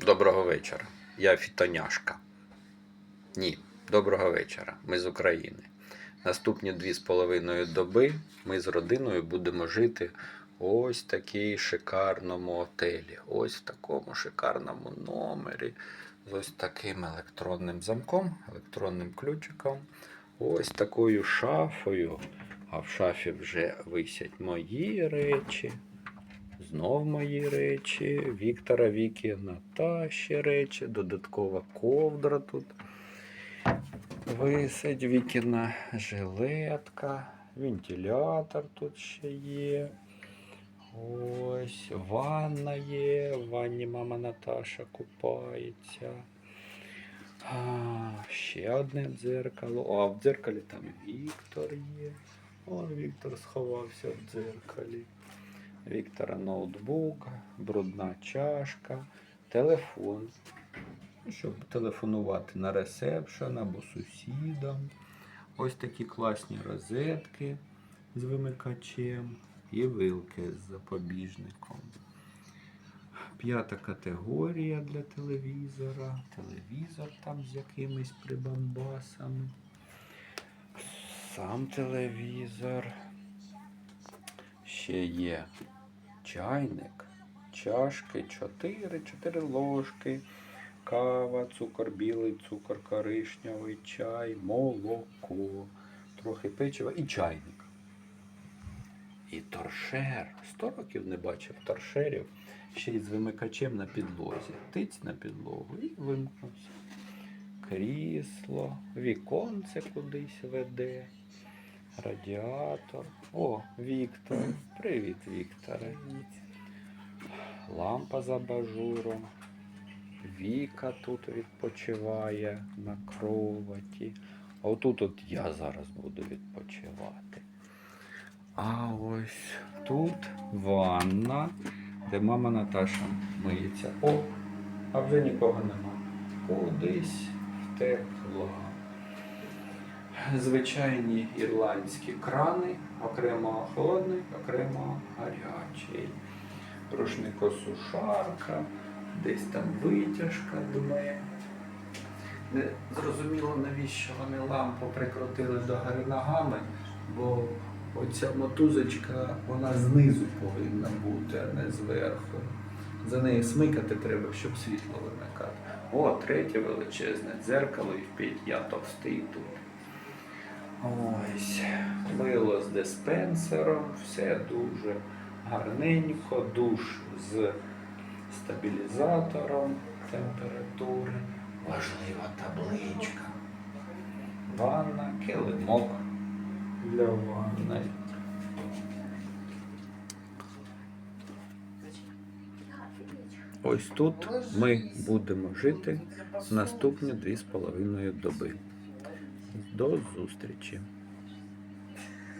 Доброго вечора. Я Фітоняшка. Ні, доброго вечора. Ми з України. Наступні дві з половиною доби ми з родиною будемо жити ось такій шикарному отелі. Ось в такому шикарному номері. З ось таким електронним замком, електронним ключиком. Ось такою шафою. А в шафі вже висять мої речі. Знов мої речі, Віктора, Віки, Наташі речі, додаткова ковдра тут. Висить Вікіна жилетка, вентилятор тут ще є. Ось ванна є, в ванні мама Наташа купається. А, ще одне дзеркало. А в дзеркалі там Віктор є. О, Віктор сховався в дзеркалі. Віктора ноутбук, брудна чашка, телефон. Ну, Щоб телефонувати на ресепшн або сусідам. Ось такі класні розетки з вимикачем і вилки з запобіжником. П'ята категорія для телевізора. Телевізор там з якимись прибамбасами. Сам телевізор. Ще є чайник, чашки, 4, 4 ложки, кава, цукор білий, цукор коричневий, чай, молоко, трохи печива і чайник. І торшер. Сто років не бачив торшерів, ще й з вимикачем на підлозі. Тиць на підлогу і вимкнувся. Крісло, віконце кудись веде. Радіатор. О, Віктор. Привіт, Вікторе. Лампа з абажуром. Віка тут відпочиває на кроваті. А отут от я зараз буду відпочивати. А ось тут ванна, де мама Наташа миється. О, а вже нікого нема. Кудись втекла звичайні ірландські крани, окремо холодний, окремо гарячий. Рушникосушарка, десь там витяжка дме. Не зрозуміло, навіщо вони лампу прикрутили до гори ногами, бо оця мотузочка, вона знизу повинна бути, а не зверху. За неї смикати треба, щоб світло вимикати. О, третє величезне дзеркало і вп'ять я товстий тут. Ось, мило з диспенсером, все дуже гарненько, душ з стабілізатором температури, важлива табличка, ванна, килимок для ванни. Ось тут ми будемо жити наступні дві з половиною доби. До зустрічі!